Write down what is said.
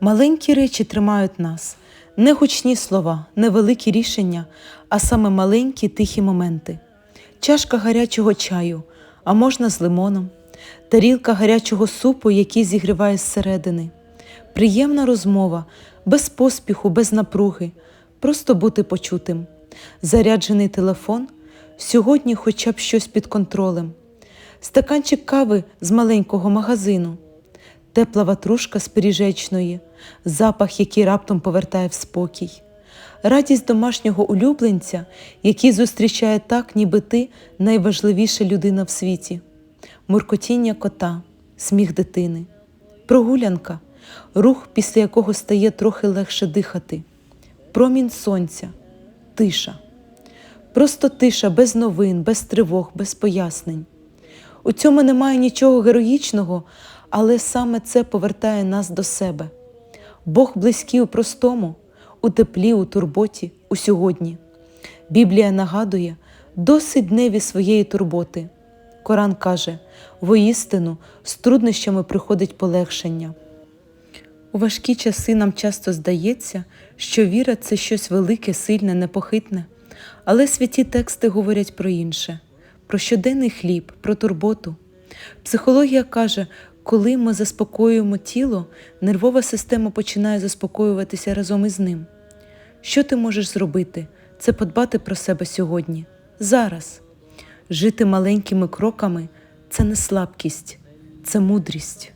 Маленькі речі тримають нас, не гучні слова, не великі рішення, а саме маленькі тихі моменти. Чашка гарячого чаю, а можна з лимоном, тарілка гарячого супу, який зігріває зсередини, приємна розмова, без поспіху, без напруги, просто бути почутим. Заряджений телефон, сьогодні хоча б щось під контролем, стаканчик кави з маленького магазину, тепла ватрушка з пиріжечної, запах, який раптом повертає в спокій, радість домашнього улюбленця, який зустрічає так, ніби ти найважливіша людина в світі, муркотіння кота, сміх дитини, прогулянка, рух, після якого стає трохи легше дихати, промінь сонця, тиша. Просто тиша без новин, без тривог, без пояснень. У цьому немає нічого героїчного, але саме це повертає нас до себе. Бог близький у простому, у теплі, у турботі, у сьогодні. Біблія нагадує досить дневі своєї турботи. Коран каже: воістину з труднощами приходить полегшення. У важкі часи нам часто здається, що віра це щось велике, сильне, непохитне, але святі тексти говорять про інше, про щоденний хліб, про турботу. Психологія каже, коли ми заспокоюємо тіло, нервова система починає заспокоюватися разом із ним. Що ти можеш зробити? Це подбати про себе сьогодні, зараз. Жити маленькими кроками це не слабкість, це мудрість.